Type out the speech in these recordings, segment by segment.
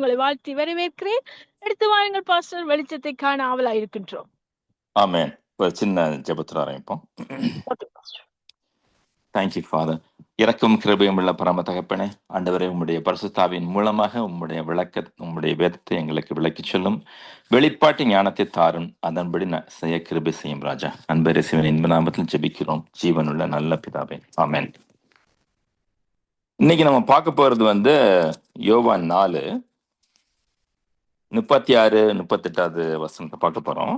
உங்களை வாழ்த்தி வரவேற்கிறேன். எடுத்து வாருங்கள் பாஸ்டர். வெளிச்சத்தை காண ஆவலா இருக்கின்றோம் ஆமென். ஒரு சின்ன ஜெபத்தில் ஆரம்பிப்போம் தேங்க்யூ ஃபாதர் இறக்கும் கிருபையும் உள்ள பரம தகப்பனே ஆண்டவரே உம்முடைய பரிசுத்தாவின் மூலமாக உம்முடைய விளக்க உம்முடைய வேதத்தை எங்களுக்கு விளக்கிச் சொல்லும். வெளிப்பாட்டு ஞானத்தை தாரும். அதன்படி செய்ய கிருபை செய்யும் ராஜா. அன்பரே சிவன் இன்ப நாமத்தில் ஜெபிக்கிறோம். ஜீவனுள்ள நல்ல பிதாவே. ஆமென். இன்னைக்கு நம்ம பார்க்க போறது வந்து யோவான் நாலு முப்பத்தி ஆறு முப்பத்தெட்டாவது வசனத்தை பார்க்க போறோம்.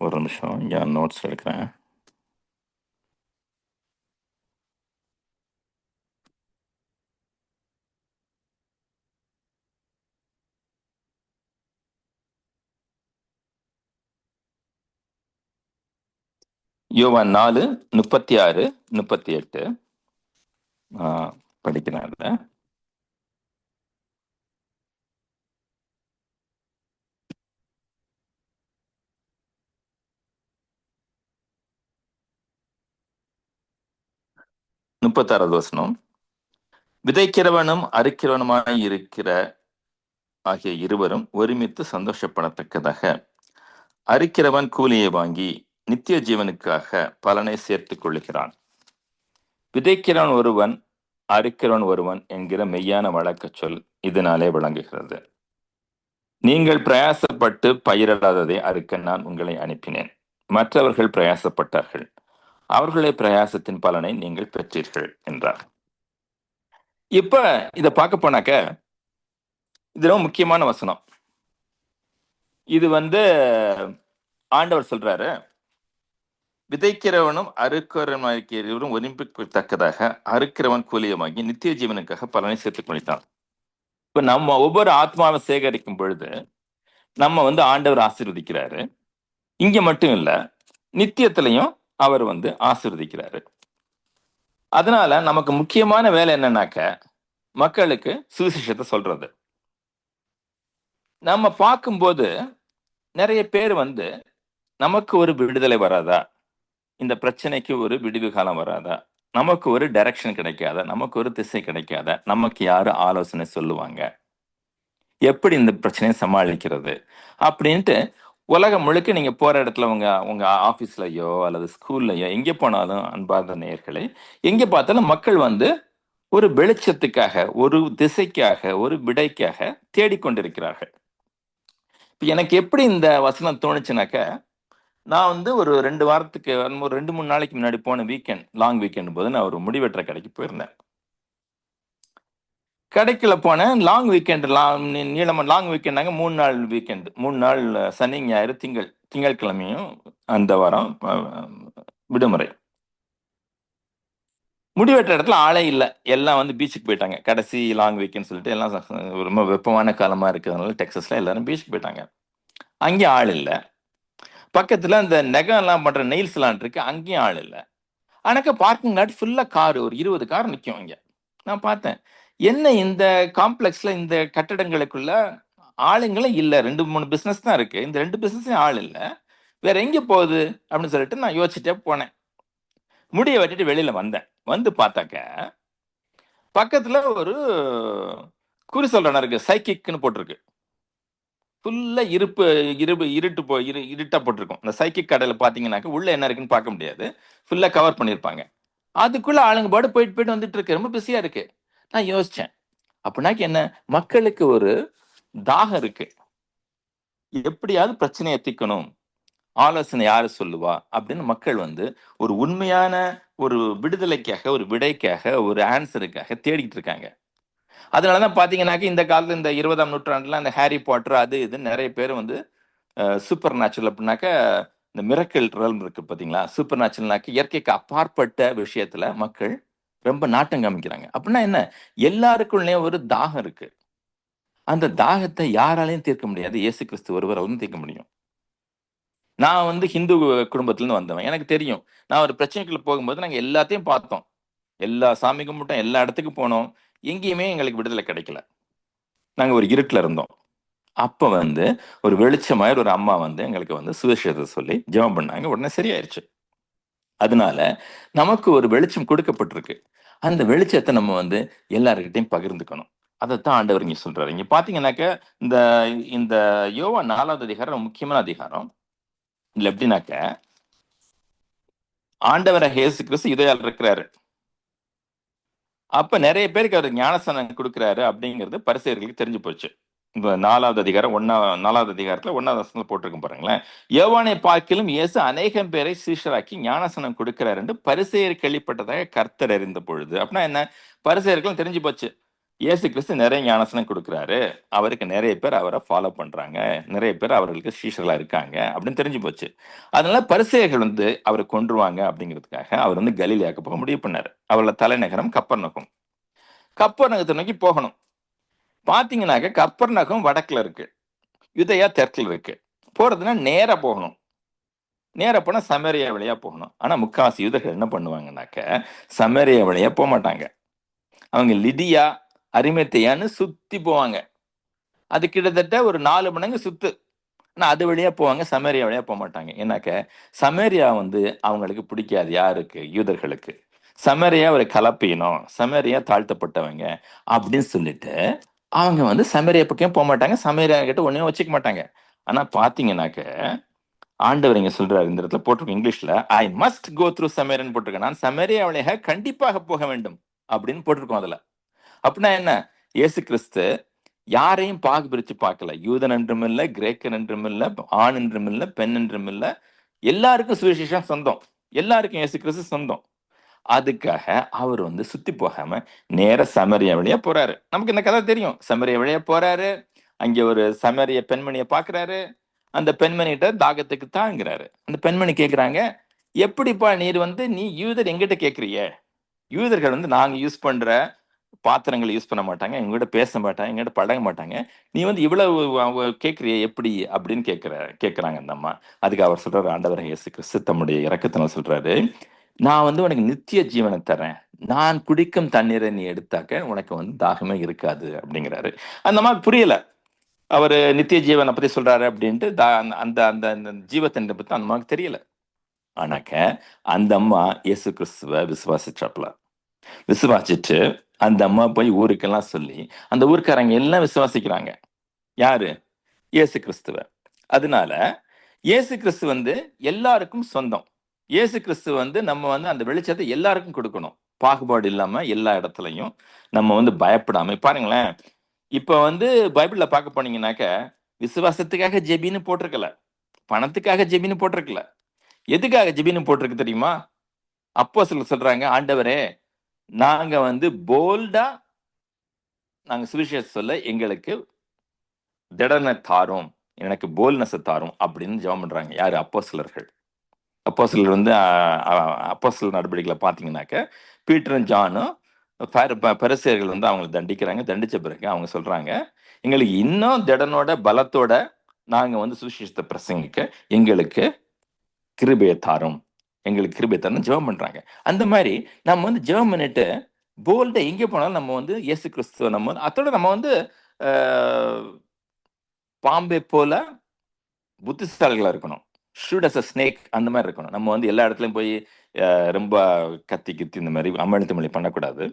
ஒரு நிமிஷம் இங்கே நோட்ஸ் எடுக்கிறேன். யோவான் நாலு முப்பத்தி ஆறு முப்பத்தி எட்டு. படிக்கிறேன் அதில் முப்பத்தாறாவது வசனம். விதைக்கிறவனும் அறுக்கிறவனுமாய் இருக்கிற ஆகிய இருவரும் ஒருமித்து சந்தோஷப்படத்தக்கதாக. அறுக்கிறவன் கூலியை வாங்கி நித்திய ஜீவனுக்காக பலனை சேர்த்துக் கொள்ளுகிறான். விதைக்கிறவன் ஒருவன் அறுக்கிறவன் ஒருவன் என்கிற மெய்யான வழக்க சொல் இதனாலே விளங்குகிறது. நீங்கள் பிரயாசப்பட்டு பயிரிடாததை அறுக்க நான் உங்களை அனுப்பினேன். மற்றவர்கள் பிரயாசப்பட்டார்கள். அவர்களே பிரயாசத்தின் பலனை நீங்கள் பெற்றீர்கள் என்றார். இப்ப இதை பார்க்க போனாக்க இது ரொம்ப முக்கியமான வசனம். இது வந்து ஆண்டவர் சொல்றாரு விதைக்கிறவனும் அறுக்கிறவனும் ஒலிம்பிக்கத்தக்கதாக அறுக்கிறவன் கூலியமாகி நித்திய ஜீவனுக்காக பலனை சேர்த்துக் கொண்டான் இப்ப நம்ம ஒவ்வொரு ஆத்மாவை சேகரிக்கும் பொழுது நம்ம வந்து ஆண்டவர் ஆசீர்வதிக்கிறாரு. இங்க மட்டும் இல்ல நித்தியத்திலையும் அவர் வந்து ஆசிர்வதிக்கிறாரு. அதனால நமக்கு முக்கியமான வேலை என்னன்னாக்க மக்களுக்கு சுவிசேஷத்தை சொல்றது. நம்ம பார்க்கும்போது நிறைய பேர் வந்து நமக்கு ஒரு விடுதலை வராதா? இந்த பிரச்சனைக்கு ஒரு விடிவு காலம் வராதா? நமக்கு ஒரு டைரக்ஷன் கிடைக்காதா? நமக்கு ஒரு திசை கிடைக்காத? நமக்கு யாரு ஆலோசனை சொல்லுவாங்க? எப்படி இந்த பிரச்சனையை சமாளிக்கிறது? அப்படின்ட்டு உலகம் முழுக்க நீங்க போற இடத்துல உங்க உங்க ஆபீஸ்லயோ அல்லது ஸ்கூல்லயோ எங்க போனாலும் அன்பார்ந்த நேர்களை எங்க பார்த்தாலும் மக்கள் வந்து ஒரு வெளிச்சத்துக்காக ஒரு திசைக்காக ஒரு விடைக்காக தேடிக்கொண்டிருக்கிறார்கள். இப்போ எனக்கு எப்படி இந்த வசனம் தோணுச்சுனாக்க நான் வந்து ஒரு ரெண்டு வாரத்துக்கு ஒரு ரெண்டு மூணு நாளைக்கு முன்னாடி போன வீக்கெண்ட் லாங் வீக்கெண்ட் போது நான் ஒரு முடிவெற்ற கடைக்கு போயிருந்தேன். கடைக்குள்ள போனேன். லாங் வீக்கெண்டு லாங் நீளமன் லாங் வீக்கெண்டாங்க மூணு நாள் வீக்கெண்டு மூணு நாள் சனி ஞாயிறு திங்கள் திங்கட்கிழமையும் அந்த வாரம் விடுமுறை. முடிவெட்ட இடத்துல ஆளே இல்லை. எல்லாம் வந்து பீச்சுக்கு போயிட்டாங்க. கடைசி லாங் வீக்கெண்ட் சொல்லிட்டு எல்லாம் ரொம்ப வெப்பமான காலமாக இருக்கிறதுனால டெக்ஸஸில் எல்லாரும் பீச்சுக்கு போயிட்டாங்க. அங்கேயும் ஆள் இல்லை. பக்கத்தில் அந்த நெகம்லாம் பண்ணுற பண்ற இருக்கு. அங்கேயும் ஆள் இல்லை. ஆனாக்கா பார்க்கிங் லாட் ஃபுல்லாக கார் ஒரு இருபது கார் நிற்கும் இங்கே நான் பார்த்தேன். என்ன இந்த காம்ப்ளெக்ஸ்ல இந்த கட்டடங்களுக்குள்ள ஆளுங்களும் இல்லை? ரெண்டு மூணு பிஸ்னஸ் தான் இருக்கு. இந்த ரெண்டு பிசினஸையும் ஆள் இல்லை. வேற எங்கே போகுது? அப்படின்னு சொல்லிட்டு நான் யோசிச்சுட்டே போனேன். முடிய வெட்டிட்டு வெளியில வந்தேன். வந்து பார்த்தாக்க பக்கத்துல ஒரு குறி சொல்றன இருக்கு. சைக்கிக்னு போட்டிருக்கு. ஃபுல்லா இருப்பு இருப்பு இருட்டு போ இரு இருட்டா போட்டிருக்கும். இந்த சைக்கிக் கடையில் பார்த்தீங்கன்னாக்கா உள்ள என்ன இருக்குன்னு பார்க்க முடியாது. ஃபுல்லா கவர் பண்ணியிருப்பாங்க. அதுக்குள்ள ஆளுங்க பாடு போயிட்டு போயிட்டு வந்துட்டு இருக்கு. ரொம்ப பிஸியா இருக்கு. நான் யோசிச்சேன். அப்படின்னாக்கி என்ன? மக்களுக்கு ஒரு தாகம் இருக்கு. எப்படியாவது பிரச்சனையை தீர்க்கணும். ஆலோசனை யாரு சொல்லுவா? அப்படின்னு மக்கள் வந்து ஒரு உண்மையான ஒரு விடுதலைக்காக ஒரு விடைக்காக ஒரு ஆன்சருக்காக தேடிக்கிட்டு இருக்காங்க. அதனால தான் பார்த்தீங்கன்னாக்க இந்த காலத்துல இந்த இருபதாம் நூற்றாண்டுல அந்த ஹாரி பாட்டர் அது இது நிறைய பேர் வந்து சூப்பர் நேச்சுரல் அப்படின்னாக்க இந்த மிரக்கல் ரல் இருக்கு பாத்தீங்களா? சூப்பர் நேச்சுரல்னாக்க இயற்கைக்கு அப்பாற்பட்ட விஷயத்துல மக்கள் ரொம்ப நாட்டம் காமிக்கிறாங்க. அப்படின்னா என்ன? எல்லாருக்குள்ளேயும் ஒரு தாகம் இருக்கு. அந்த தாகத்தை யாராலையும் தீர்க்க முடியாது. இயேசு கிறிஸ்து ஒருவர் அவரும் தீர்க்க முடியும். நான் வந்து ஹிந்து குடும்பத்துலேருந்து வந்தவன். எனக்கு தெரியும். நான் ஒரு பிரச்சனைக்குள்ள போகும்போது நாங்கள் எல்லாத்தையும் பார்த்தோம். எல்லா சாமி கும்பிட்டோம். எல்லா இடத்துக்கும் போனோம். எங்கேயுமே எங்களுக்கு விடுதலை கிடைக்கல. நாங்கள் ஒரு இருட்டில் இருந்தோம். அப்போ வந்து ஒரு வெளிச்சமாயிரு ஒரு அம்மா வந்து எங்களுக்கு வந்து சுவிசேஷத்தை சொல்லி ஜெபம் பண்ணாங்க. உடனே சரியாயிருச்சு. அதனால நமக்கு ஒரு வெளிச்சம் கொடுக்கப்பட்டிருக்கு. அந்த வெளிச்சத்தை நம்ம வந்து எல்லாருக்கிட்டையும் பகிர்ந்துக்கணும். அதைத்தான் ஆண்டவர் இங்க சொல்றாரு. இங்க பாத்தீங்கன்னாக்க இந்த இந்த யோவா நாலாவது அதிகாரம் முக்கியமான அதிகாரம். இல்லை எப்படின்னாக்க ஆண்டவரை ஹேசு கிறிஸ்து இதையால் இருக்கிறாரு. அப்ப நிறைய பேருக்கு அவர் ஞானஸ்தானம் கொடுக்கிறாரு அப்படிங்கிறது பரிசெயர்களுக்கு தெரிஞ்சு போச்சு. நாலாவது அதிகாரம் ஒன்னா நாலாவது அதிகாரத்தில் ஒன்னாவது வசனத்தில் போட்டிருக்கும் பாருங்களேன். யோவானை பார்க்கிலும் இயேசு அநேகம் பேரை சீஷராக்கி ஞானசனம் கொடுக்கிறார் என்று பரிசெயர் கேள்விப்பட்டதாக கர்த்தர் அறிந்த பொழுது. அப்படின்னா என்ன? பரிசெயர்களும் தெரிஞ்சு போச்சு. இயேசு கிறிஸ்து நிறைய ஞானசனம் கொடுக்குறாரு. அவருக்கு நிறைய பேர் அவரை ஃபாலோ பண்ணுறாங்க நிறைய பேர் அவர்களுக்கு சீஷர்களாக இருக்காங்க அப்படின்னு தெரிஞ்சு போச்சு. அதனால பரிசெயர்கள் வந்து அவரை கொன்றுவாங்க அப்படிங்கிறதுக்காக அவர் வந்து கலிலியாக்க போக முடிவு பண்ணார். அவரோட தலைநகரம் கப்பர் நோக்கம் கப்பர் நகத்தை நோக்கி போகணும். பார்த்தீங்கன்னாக்க கப்பர் நகம் வடக்கில் இருக்குது யுதையா தெற்கில் இருக்குது போகிறதுனா நேராக போகணும். நேராக போனால் சமேரியா வழியாக போகணும். ஆனால் முக்காசி யூதர்கள் என்ன பண்ணுவாங்கனாக்க சமேரியா வழியாக போக மாட்டாங்க. அவங்க லிடியா அரிமத்தையான்னு சுற்றி போவாங்க. அது கிட்டத்தட்ட ஒரு நாலு மடங்கு சுத்து. ஆனால் அது வழியாக போவாங்க சமேரியா வழியாக போக மாட்டாங்க. ஏன்னாக்க சமேரியா வந்து அவங்களுக்கு பிடிக்காது யாருக்கு? யூதர்களுக்கு. சமேரியா ஒரு கலப்பீனம் சமேரியா தாழ்த்தப்பட்டவங்க அப்படின்னு சொல்லிட்டு அவங்க வந்து சமேரியா பக்கம் போக மாட்டாங்க. சமேரியா கிட்ட ஒன்னும் வச்சுக்க மாட்டாங்க. ஆனா பாத்தீங்கன்னாக்க ஆண்டவர் இங்க சொல்றாரு இந்த இடத்துல போட்டிருக்கோம் இங்கிலீஷ்ல ஐ மஸ்ட் கோ த்ரூ சமேரன் போட்டிருக்கேன் நான் சமேரியா வழியாக கண்டிப்பாக போக வேண்டும். அப்படின்னு போட்டிருக்கோம் அதுல. அப்படின்னா என்ன? இயேசு கிறிஸ்து யாரையும் பாகு பிரிச்சு பார்க்கல. யூதன் என்றும் இல்ல கிரேக்கன் என்றும் இல்ல ஆண் என்றும் இல்ல பெண் என்றும் இல்ல. எல்லாருக்கும் சுவிசேஷம் சொந்தம். எல்லாருக்கும் இயேசு கிறிஸ்து சொந்தம். அதுக்காக அவர் வந்து சுத்தி போகாம நேர சமரிய வழியா போறாரு. நமக்கு இந்த கதை தெரியும். சமரிய வழியா போறாரு. அங்க ஒரு சமரிய பெண்மணியை பாக்குறாரு அந்த பெண்மணிகிட்ட தாகத்துக்கு தாங்கிறாரு. அந்த பெண்மணி கேக்குறாங்க எப்படிப்பா நீர் வந்து நீ யூதர் எங்கிட்ட கேக்குறிய? யூதர்கள் வந்து நாங்க யூஸ் பண்ற பாத்திரங்களை யூஸ் பண்ண மாட்டாங்க. எங்ககிட்ட பேச மாட்டாங்க. எங்ககிட்ட பழக மாட்டாங்க. நீ வந்து இவ்வளவு கேட்குறிய எப்படி? அப்படின்னு கேட்குற கேட்குறாங்க அந்த அம்மா. அதுக்கு அவர் சொல்கிறார் ஆண்டவர் இயேசு கிறிஸ்து தம்முடைய இறக்கத்தினால் சொல்கிறாரு நான் வந்து உனக்கு நித்திய ஜீவனை தரேன் நான் குடிக்கும் தண்ணீரை நீ எடுத்தாக்க உனக்கு வந்து தாகமே இருக்காது அப்படிங்கிறாரு. அந்த மாதிரி புரியல. அவர் நித்திய ஜீவனை பத்தி சொல்றாரு அப்படின்ட்டு தா- அந்த அந்த அந்த அந்த ஜீவத்தண்டை பத்தி அந்த மாதிரி தெரியல. ஆனாக்க அந்த அம்மா இயேசு கிறிஸ்துவ விசுவாசிச்சாப்ல. விசுவாசிச்சு அந்த அம்மா போய் ஊருக்கெல்லாம் சொல்லி அந்த ஊருக்காரங்க எல்லாம் விசுவாசிக்கிறாங்க. யாரு? இயேசு கிறிஸ்துவ. அதனால இயேசு கிறிஸ்து வந்து எல்லாருக்கும் சொந்தம். இயேசு கிறிஸ்து வந்து நம்ம வந்து அந்த வெளிச்சத்தை எல்லாருக்கும் கொடுக்கணும். பாகுபாடு இல்லாம எல்லா இடத்துலையும் நம்ம வந்து பயப்படாம பாருங்களேன். இப்ப வந்து பைபிள்ல பார்க்க போனீங்கன்னாக்க விசுவாசத்துக்காக ஜெபின்னு போட்டிருக்கல. பணத்துக்காக ஜெபின்னு போட்டிருக்கல. எதுக்காக ஜெபின்னு போட்டிருக்கு தெரியுமா? அப்போ சொல்றாங்க ஆண்டவரே நாங்க வந்து போல்டா நாங்க சுவிசேஷம் சொல்ல எங்களுக்கு திடனை தாரும். எனக்கு போல்னஸை தாரும். அப்படின்னு ஜெபம் பண்றாங்க. யாரு? அப்போ சிலர்கள் அப்போ சிலர் வந்து அப்போ சில நடவடிக்கைகளை பார்த்தீங்கன்னாக்க பீட்டரும் ஜானும் பரிசேர்கள் வந்து அவங்களை தண்டிக்கிறாங்க. தண்டித்த பிறகு அவங்க சொல்கிறாங்க எங்களுக்கு இன்னும் திடனோட பலத்தோட நாங்கள் வந்து சுவிசேஷத்தை பிரசங்கிக்க எங்களுக்கு கிருபையை தாரும். எங்களுக்கு கிருபை தரணும். ஜெபம் பண்ணுறாங்க அந்த மாதிரி நம்ம வந்து ஜெபம் பண்ணிட்டு போல்ட எங்கே போனாலும் நம்ம வந்து இயேசு கிறிஸ்துவ நம்ம வந்து அதோட நம்ம வந்து பாம்பே போல புத்திசாலிகளாக இருக்கணும். ஷூட் அஸ் அ ஸ்னேக் அந்த மாதிரி இருக்கணும். நம்ம வந்து எல்லா இடத்துலையும் போய் ரொம்ப கத்தி கித்தி இந்த மாதிரி அம்மழுத்து மொழி பண்ணக்கூடாது.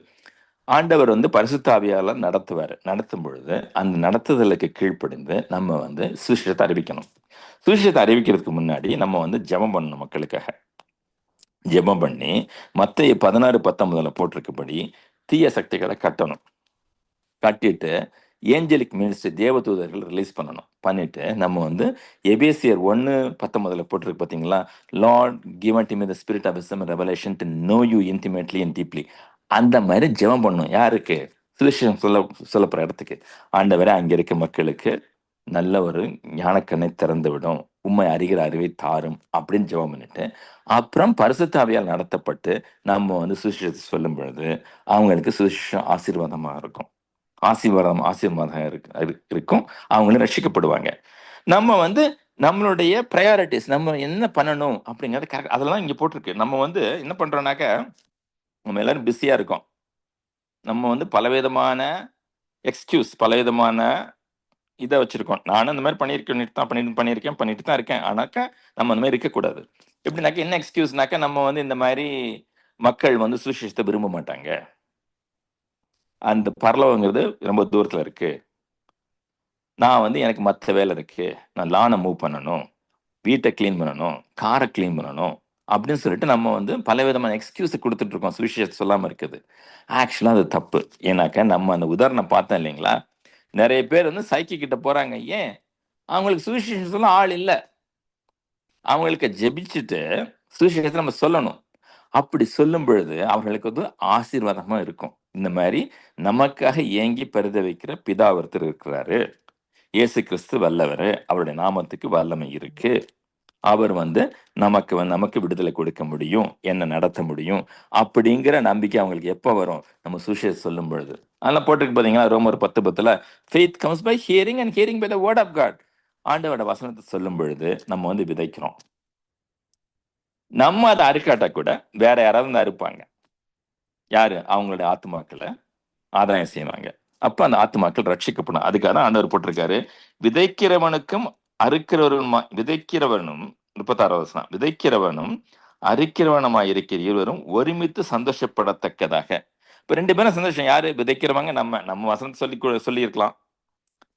ஆண்டவர் வந்து பரிசுத்தாவியால் நடத்துவார். நடத்தும் பொழுது அந்த நடத்துதலுக்கு கீழ்ப்படிந்து நம்ம வந்து சுவிசேஷத்தை அறிவிக்கணும். சுவிசேஷத்தை அறிவிக்கிறதுக்கு முன்னாடி நம்ம வந்து ஜெபம் பண்ணணும் மக்களுக்காக. ஜெபம் பண்ணி மற்ற பதினாறு பத்தொன்பதுல போட்டிருக்கபடி தீய சக்திகளை கட்டணும். கட்டிட்டு ஏஞ்சலிக் மினிஸ்டர் தேவதூதர்கள் ரிலீஸ் பண்ணணும். பண்ணிட்டு நம்ம வந்து எபேசியர் ஒன்று பத்தொன்பதில் போட்டிருக்கு பார்த்தீங்களா Lord given to the spirit of wisdom revelation to know you intimately and deeply அந்த மாதிரி ஜெபம் பண்ணும் யாருக்கு? சுலிஷன் சொல்ல சொல்லப்படுற இடத்துக்கு. ஆண்டவரை அங்கே இருக்க மக்களுக்கு நல்ல ஒரு ஞானக்கண்ணை திறந்து விடும். உண்மை அறிகிற அறிவை தாரும் அப்படின்னு ஜெபம் பண்ணிட்டு அப்புறம் பரிசுத்தாவியால் நடத்தப்பட்டு நம்ம வந்து சுசிஷத்தை சொல்லும் பொழுது அவங்களுக்கு சுசிஷம் ஆசீர்வாதமாக இருக்கும். ஆசீர்வாதம் ஆசீர்வாதம் இருக்கு இருக்கும். அவங்களும் ரட்சிக்கப்படுவாங்க. நம்ம வந்து நம்மளுடைய ப்ரையாரிட்டிஸ் நம்ம என்ன பண்ணணும் அப்படிங்கிறது கரெக்ட் அதெல்லாம் இங்கே போட்டிருக்கு. நம்ம வந்து என்ன பண்ணுறோன்னாக்க நம்ம எல்லாரும் பிஸியாக இருக்கோம். நம்ம வந்து பலவிதமான எக்ஸ்கியூஸ் பலவிதமான இதை வச்சுருக்கோம். நானும் இந்த மாதிரி பண்ணியிருக்கேன் தான் பண்ணிட்டு பண்ணியிருக்கேன் பண்ணிட்டு தான் இருக்கேன். ஆனாக்கா நம்ம அந்த மாதிரி இருக்கக்கூடாது. எப்படின்னாக்க என்ன எக்ஸ்கியூஸ்னாக்கா நம்ம வந்து இந்த மாதிரி மக்கள் வந்து சுவிசேஷத்தை விரும்ப மாட்டாங்க. அந்த பரலோகங்கிறது ரொம்ப தூரத்தில் இருக்குது நான் வந்து எனக்கு மற்ற வேலை இருக்குது நான் லானை மூவ் பண்ணணும். வீட்டை க்ளீன் பண்ணணும். காரை க்ளீன் பண்ணணும். அப்படின்னு சொல்லிட்டு நம்ம வந்து பல விதமான எக்ஸ்கியூஸ் கொடுத்துட்டு இருக்கோம். சொல்லாமல் இருக்குது. ஆக்சுவலாக அது தப்பு. ஏன்னாக்கா நம்ம அந்த உதாரணம் பார்த்தோம் இல்லைங்களா? நிறைய பேர் வந்து சைக்கிள் கிட்ட போகிறாங்க ஏன்? அவங்களுக்கு சுவிசேஷம் சொல்ல ஆள் இல்லை. அவங்களுக்கு ஜெபிச்சுட்டு சுவிசேஷத்தை நம்ம சொல்லணும். அப்படி சொல்லும் பொழுது அவர்களுக்கு வந்து ஆசீர்வாதமா இருக்கும். இந்த மாதிரி நமக்காக ஏங்கி பரித வைக்கிற பிதா ஒருத்தர் இருக்கிறாரு. இயேசு கிறிஸ்து வல்லவர். அவருடைய நாமத்துக்கு வல்லமை இருக்கு. அவர் வந்து நமக்கு வந்து நமக்கு விடுதலை கொடுக்க முடியும். என்ன நடத்த முடியும்? அப்படிங்கிற நம்பிக்கை அவங்களுக்கு எப்போ வரும்? நம்ம சுவிசேஷம் சொல்லும் பொழுது. அதெல்லாம் போட்டிருக்கு பார்த்தீங்களா ரோமர் பத்து பத்துல faith comes by hearing and hearing by the word of God ஆண்டவோட வசனத்தை சொல்லும் பொழுது நம்ம வந்து விதைக்கிறோம். நம்ம அதை அறுக்காட்ட கூட வேற யாராவது வந்து அறுப்பாங்க. யாரு? அவங்களுடைய ஆத்மாக்களை ஆதாயம் செய்வாங்க. அப்ப அந்த ஆத்மாக்கள் ரட்சிக்கப்படும் அதுக்காக தான் ஆண்டவர் போட்டிருக்காரு. விதைக்கிறவனுக்கும் அறுக்கிறவரும் விதைக்கிறவனும் முப்பத்தாறாவது வசனம் விதைக்கிறவனும் அறுக்கிறவனமாய் இருக்கிற இருவரும் ஒருமித்து சந்தோஷப்படத்தக்கதாக. இப்ப ரெண்டு பேரும் சந்தோஷம். யாரு? விதைக்கிறவங்க நம்ம. நம்ம வசனத்தை சொல்லி சொல்லியிருக்கலாம்.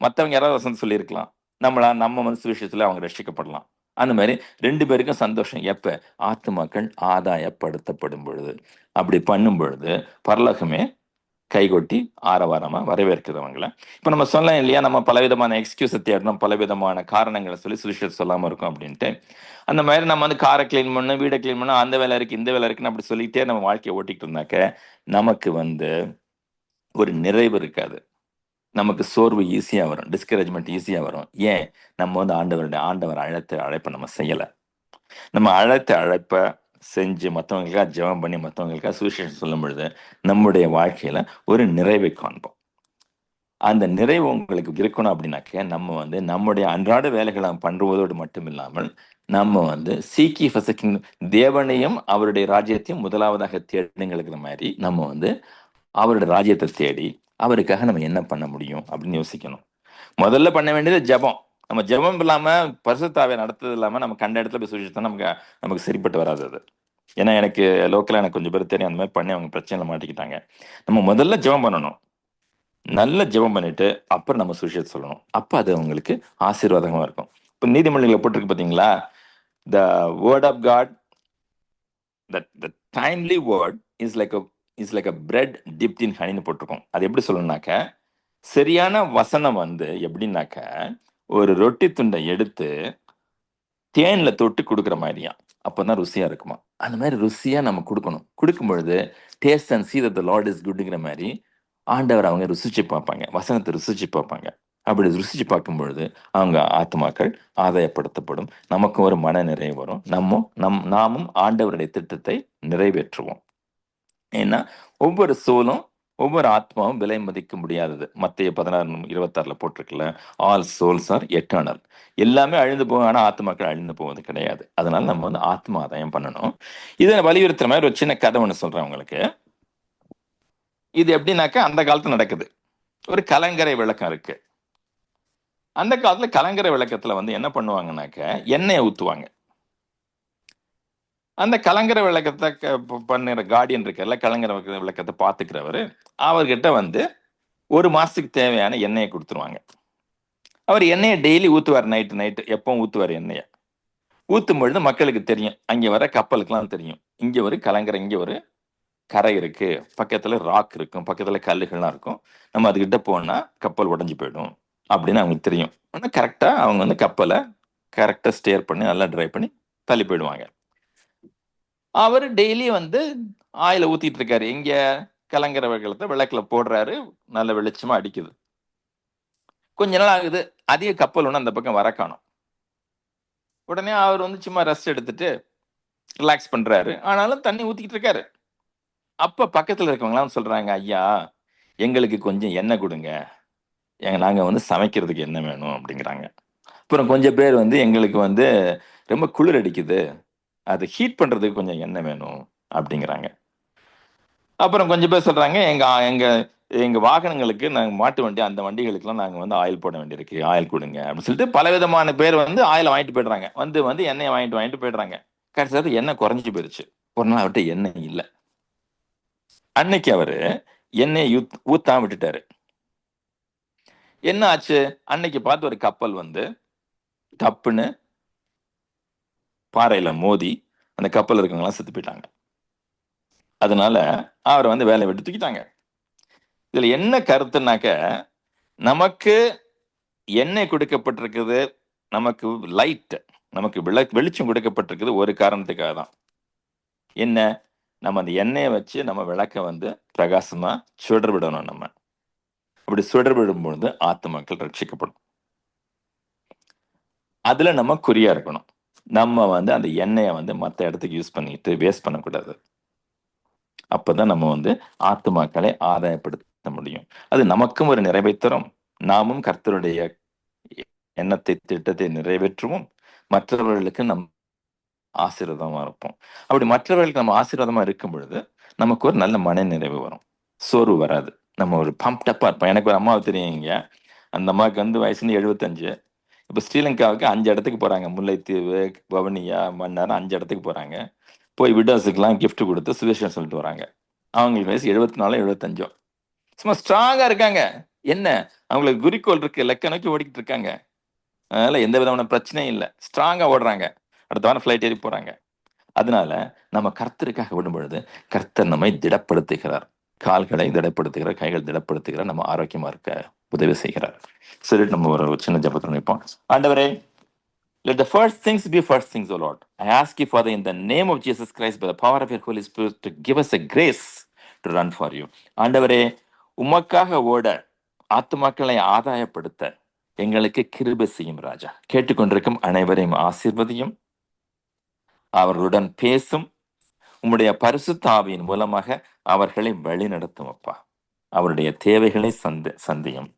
மற்றவங்க யாராவது வசனத்தை சொல்லியிருக்கலாம். நம்மளா நம்ம மனசு விஷயத்துல அவங்க ரட்சிக்கப்படலாம். அந்த மாதிரி ரெண்டு பேருக்கும் சந்தோஷம். எப்போ? ஆத்மாக்கள் ஆதாயப்படுத்தப்படும் பொழுது. அப்படி பண்ணும் பொழுது பரலோகமே கைகொட்டி ஆரவாரமாக வரவேற்கிறவங்கள. இப்போ நம்ம சொல்லலாம் இல்லையா நம்ம பலவிதமான எக்ஸ்கியூஸை தேடணும் பலவிதமான காரணங்களை சொல்லி சுவிசேஷம் சொல்லாமல் இருக்கோம் அப்படின்ட்டு. அந்த மாதிரி நம்ம வந்து காரை க்ளீன் பண்ணணும் வீடை க்ளீன் பண்ணணும் அந்த வேலை இருக்குது இந்த வேலை இருக்குன்னு அப்படி சொல்லிகிட்டே நம்ம வாழ்க்கையை ஓட்டிட்டு இருந்தாக்க நமக்கு வந்து ஒரு நிறைவு இருக்காது. நமக்கு சோர்வு ஈஸியாக வரும் டிஸ்கரேஜ்மெண்ட் ஈஸியாக வரும். ஏன்? நம்ம வந்து ஆண்டவருடைய ஆண்டவர் அழைத்த அழைப்பை நம்ம செய்யலை. நம்ம அழைத்த அழைப்பை செஞ்சு மற்றவங்களுக்காக ஜெபம் பண்ணி மற்றவங்களுக்காக சுவிசேஷம் சொல்லும் பொழுது நம்முடைய வாழ்க்கையில் ஒரு நிறைவை காண்போம். அந்த நிறைவு உங்களுக்கு இருக்கணும் அப்படின்னாக்க நம்ம வந்து நம்முடைய அன்றாட வேலைகளை பண்ணுவதோடு மட்டும் இல்லாமல் நம்ம வந்து சீக்கி ஃபசக்கிங் தேவனையும் அவருடைய ராஜ்யத்தையும் முதலாவதாக தேடுங்கிற மாதிரி நம்ம வந்து அவருடைய ராஜ்யத்தை தேடி அவருக்காக நம்ம என்ன பண்ண முடியும் அப்படின்னு யோசிக்கணும். முதல்ல பண்ண வேண்டியது ஜெபம். நம்ம ஜெபம் இல்லாமல் பரிசுத்தாவை நடத்தது இல்லாமல் நம்ம கண்ட இடத்துல போய் சுழிச்சா நமக்கு நமக்கு சரிப்பட்டு வராது அது. ஏன்னா எனக்கு லோக்கலாக எனக்கு கொஞ்சம் பேர் தெரியும். அந்த மாதிரி பண்ணி அவங்க பிரச்சனையில் மாட்டிக்கிட்டாங்க. நம்ம முதல்ல ஜெபம் பண்ணணும். நல்ல ஜெபம் பண்ணிட்டு அப்புறம் நம்ம சுவிசேஷத்தை சொல்லணும். அப்போ அது அவங்களுக்கு ஆசீர்வாதமாக இருக்கும். இப்போ நீதிமொழிகளை போட்டிருக்கு பார்த்தீங்களா the word of God the timely word is like a is like a bread dipped in ஹனின்னு போட்டிருக்கோம். அது எப்படி சொல்லணும்னாக்க சரியான வசனம் வந்து எப்படின்னாக்க ஒரு ரொட்டி துண்டை எடுத்து தேன்ல தொட்டு கொடுக்குற மாதிரியா. அப்போ தான் ருசியாக இருக்குமா. அந்த மாதிரி ருசியாக நம்ம கொடுக்கணும். கொடுக்கும் பொழுது taste and see the Lord is குட்ங்கிற மாதிரி ஆண்டவர் அவங்க ருசிச்சு பார்ப்பாங்க. வசனத்தை ருசிச்சு பார்ப்பாங்க. அப்படி ருசிச்சு பார்க்கும் பொழுது அவங்க ஆத்மாக்கள் ஆதாயப்படுத்தப்படும். நமக்கு ஒரு மன நிறைவு வரும். நம்ம நம் நாமும் ஆண்டவருடைய திட்டத்தை நிறைவேற்றுவோம். ஏன்னா ஒவ்வொரு சோலும் ஒவ்வொரு ஆத்மாவும் விலை மதிக்க முடியாதது. மத்திய பதினாறு இருபத்தாறுல போட்டிருக்கல ஆல் சோல்ஸ் ஆர் எட்டர்னல் எல்லாமே அழிந்து போகும் ஆனால் ஆத்மாக்கள் அழிந்து போவது கிடையாது. அதனால நம்ம வந்து ஆத்மா ஆதாயம் பண்ணணும். இதை வலியுறுத்துற மாதிரி ஒரு சின்ன கதை ஒன்று சொல்றேன் உங்களுக்கு. இது எப்படின்னாக்கா அந்த காலத்துல நடக்குது. ஒரு கலங்கரை விளக்கம் இருக்கு. அந்த காலத்துல கலங்கரை விளக்கத்துல வந்து என்ன பண்ணுவாங்கன்னாக்க எண்ணெயை ஊத்துவாங்க. அந்த கலங்கர விளக்கத்தை க- ப- பண்ணுற கார்டியன் இருக்கல கலங்கர விளக்க- விளக்கத்தை பார்த்துக்கிறவர் அவர்கிட்ட வந்து ஒரு மாதத்துக்கு தேவையான எண்ணெயை கொடுத்துருவாங்க. அவர் எண்ணெயை டெய்லி ஊற்றுவார் நைட்டு நைட்டு எப்பவும் ஊற்றுவார் எண்ணெயை. ஊற்றும் பொழுது மக்களுக்கு தெரியும். அங்கே வர கப்பலுக்கெல்லாம் தெரியும். இங்கே ஒரு கலங்கரை இங்கே ஒரு கரை இருக்குது பக்கத்தில் ராக் இருக்கும். பக்கத்தில் கல்லுகள்லாம் இருக்கும். நம்ம அதுக்கிட்ட போனால் கப்பல் உடஞ்சி போயிடும் அப்படின்னு அவங்களுக்கு தெரியும். ஆனால் கரெக்டாக அவங்க வந்து கப்பலை கரெக்டாக ஸ்டேர் பண்ணி நல்லா ட்ரைவ் பண்ணி தள்ளி போயிடுவாங்க. அவர் டெய்லி வந்து ஆயில ஊத்திட்டு இருக்காரு இங்க கலங்கர வெள்ளத்தை விளக்குல போடுறாரு. நல்ல வெளிச்சமா அடிக்குது. கொஞ்ச நாள் ஆகுது. அதிக கப்பல் ஒன்று அந்த பக்கம் வர காணும். உடனே அவர் வந்து சும்மா ரெஸ்ட் எடுத்துட்டு ரிலாக்ஸ் பண்றாரு. ஆனாலும் தண்ணி ஊத்திக்கிட்டு இருக்காரு அப்ப பக்கத்துல இருக்கவங்களாம் சொல்றாங்க ஐயா எங்களுக்கு கொஞ்சம் எண்ணெய் கொடுங்க. எங்க நாங்க வந்து சமைக்கிறதுக்கு என்ன வேணும். அப்படிங்கிறாங்க. அப்புறம் கொஞ்சம் பேர் வந்து எங்களுக்கு வந்து ரொம்ப குளிர் அடிக்குது. அது ஹீட் பண்ணுறதுக்கு கொஞ்சம் எண்ணெய் வேணும் அப்படிங்கிறாங்க. அப்புறம் கொஞ்சம் பேர் சொல்கிறாங்க எங்கள் எங்கள் எங்கள் வாகனங்களுக்கு நாங்கள் மாட்டு வண்டி அந்த வண்டிகளுக்கெல்லாம் நாங்கள் வந்து ஆயில் போட வேண்டியிருக்கு ஆயில் கொடுங்க அப்படின்னு சொல்லிட்டு பல விதமான பேர் வந்து ஆயில் வாங்கிட்டு போயிடுறாங்க. வந்து வந்து எண்ணெய் வாங்கிட்டு வாங்கிட்டு போயிடுறாங்க. கடைசியாவது எண்ணெய் குறைஞ்சி போயிடுச்சு ஒரு நாள் அவர்கிட்ட எண்ணெய் இல்லை. அன்னைக்கு அவர் எண்ணெயை ஊத் ஊத்தாம விட்டுட்டாரு. என்ன ஆச்சு? அன்னைக்கு பார்த்து ஒரு கப்பல் வந்து டப்புன்னு பாறையில் மோதி அந்த கப்பல் இருக்கவங்களாம் செத்து போயிட்டாங்க. அதனால அவரை வந்து வேலையை விட்டு தூக்கிட்டாங்க. இதில் என்ன கருத்துனாக்க நமக்கு எண்ணெய் கொடுக்கப்பட்டிருக்குது நமக்கு லைட் நமக்கு விள வெளிச்சம் கொடுக்கப்பட்டிருக்குது ஒரு காரணத்துக்காக தான். என்ன? நம்ம அந்த எண்ணெயை வச்சு நம்ம விளக்க வந்து பிரகாசமாக சுடர் விடணும் நம்ம. அப்படி சுடர் விடும்பொழுது ஆத்து ஆத்மாக்கள் ரட்சிக்கப்படும். அதில் நம்ம குறியாக இருக்கணும். நம்ம வந்து அந்த எண்ணெயை வந்து மற்ற இடத்துக்கு யூஸ் பண்ணிட்டு வேஸ்ட் பண்ணக்கூடாது. அப்பதான் நம்ம வந்து ஆத்மாக்களை ஆதாயப்படுத்த முடியும். அது நமக்கும் ஒரு நிறைவை தரும். நாமும் கர்த்தருடைய எண்ணத்தை திட்டத்தை நிறைவேற்றுவோம். மற்றவர்களுக்கு நம் ஆசீர்வாதமா இருப்போம். அப்படி மற்றவர்களுக்கு நம்ம ஆசீர்வாதமா இருக்கும் பொழுது நமக்கு ஒரு நல்ல மன நிறைவு வரும். சோர்வு வராது. நம்ம ஒரு பம்ப்டப்பா இருப்போம். எனக்கு ஒரு அம்மாவை தெரியுங்க அந்த அம்மாவுக்கு வந்து வயசுன்னு எழுபத்தஞ்சு. இப்போ ஸ்ரீலங்காவுக்கு அஞ்சு இடத்துக்கு போகிறாங்க முல்லைத்தீவு பவனியா மன்னார் அஞ்சு இடத்துக்கு போகிறாங்க போய் விடோஸுக்கெலாம் கிஃப்ட் கொடுத்து சுவிசேஷம் சொல்லிட்டு வராங்க. அவங்களுக்கு வயசு எழுபத்தி நாலு எழுபத்தஞ்சோ சும்மா ஸ்ட்ராங்காக இருக்காங்க. என்ன? அவங்களுக்கு குறிக்கோள் இருக்கு. இலக்க நோக்கி ஓடிக்கிட்டு இருக்காங்க. அதனால எந்த விதமான பிரச்சனையும் இல்லை. ஸ்ட்ராங்காக ஓடுறாங்க. அடுத்த வாரம் ஃப்ளைட் ஏறி போகிறாங்க அதனால நம்ம கர்த்தருக்காக விடும் பொழுது கர்த்தர் நம்மை திடப்படுத்துகிறார். கால்களை திடப்படுத்துகிறார் கைகள் திடப்படுத்துகிறார் நம்ம ஆரோக்கியமா இருக்க உதவி செய்கிறார் சரி நம்ம ஒரு சின்ன ஜபத்தை நினைப்போம் ஆண்டவரே Let the first things be first things, O Lord. I ask you, Father, in the name of Jesus Christ, by the power of your Holy Spirit, to give us a grace to run for you. ஆண்டவரே உமக்காக ஓட ஆத்துமாக்களை ஆதாயப்படுத்த எங்களுக்கு கிருபை செய்யும் ராஜா கேட்டுக்கொண்டிருக்கும் அனைவரையும் ஆசிர்வதியும் அவர்களுடன் பேசும் உம்முடைய பரிசுத்தாவியின் மூலமாக அவர்களை வழி நடத்தும் அப்பா. அவருடைய தேவைகளை சந்த சந்தியும்.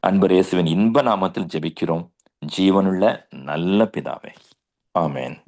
அன்பர் இயேசுவின் இன்ப நாமத்தில் ஜெபிக்கிறோம். ஜீவனுள்ள நல்ல பிதாவே. ஆமேன்.